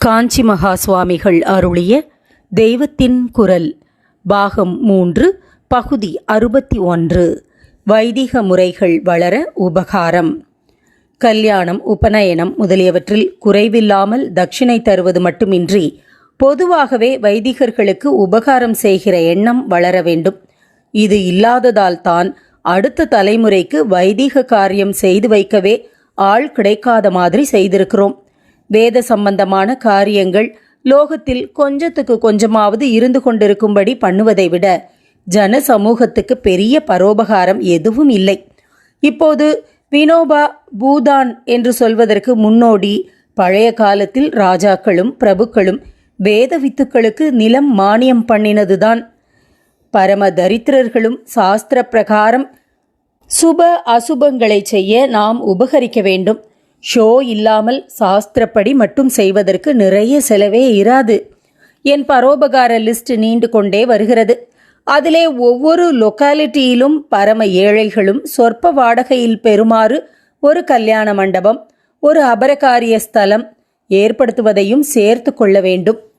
காஞ்சி மகா சுவாமிகள் அருளிய தெய்வத்தின் குரல் பாகம் மூன்று பகுதி அறுபத்தி ஒன்று வைதிக முறைகள் வளர உபகாரம். கல்யாணம் உபநயனம் முதலியவற்றில் குறைவில்லாமல் தட்சிணை தருவது மட்டுமின்றி பொதுவாகவே வைதிகர்களுக்கு உபகாரம் செய்கிற எண்ணம் வளர வேண்டும். இது இல்லாததால் தான் அடுத்த தலைமுறைக்கு வைதிக காரியம் செய்து வைக்கவே ஆள் கிடைக்காத மாதிரி செய்திருக்கிறோம். வேத சம்பந்தமான காரியங்கள் லோகத்தில் கொஞ்சத்துக்கு கொஞ்சமாவது இருந்து கொண்டிருக்கும்படி பண்ணுவதை விட ஜன சமூகத்துக்கு பெரிய பரோபகாரம் எதுவும் இல்லை. இப்போது வினோபா பூதான் என்று சொல்வதற்கு முன்னோடி பழைய காலத்தில் ராஜாக்களும் பிரபுக்களும் வேத வித்துக்களுக்கு நிலம் மானியம் பண்ணினதுதான். பரம தரித்திரர்களும் சாஸ்திர பிரகாரம் சுப அசுபங்களை செய்ய நாம் உபகரிக்க வேண்டும். ஷோ இல்லாமல் சாஸ்திரப்படி மட்டும் செய்வதற்கு நிறைய செலவே இராது. என் பரோபகார லிஸ்ட் நீண்டு கொண்டே வருகிறது. அதிலே ஒவ்வொரு லொக்காலிட்டியிலும் பரம ஏழைகளும் சொற்ப வாடகையில் பெறுமாறு ஒரு கல்யாண மண்டபம் ஒரு அபரகாரிய ஸ்தலம் ஏற்படுத்துவதையும் சேர்த்து கொள்ள வேண்டும்.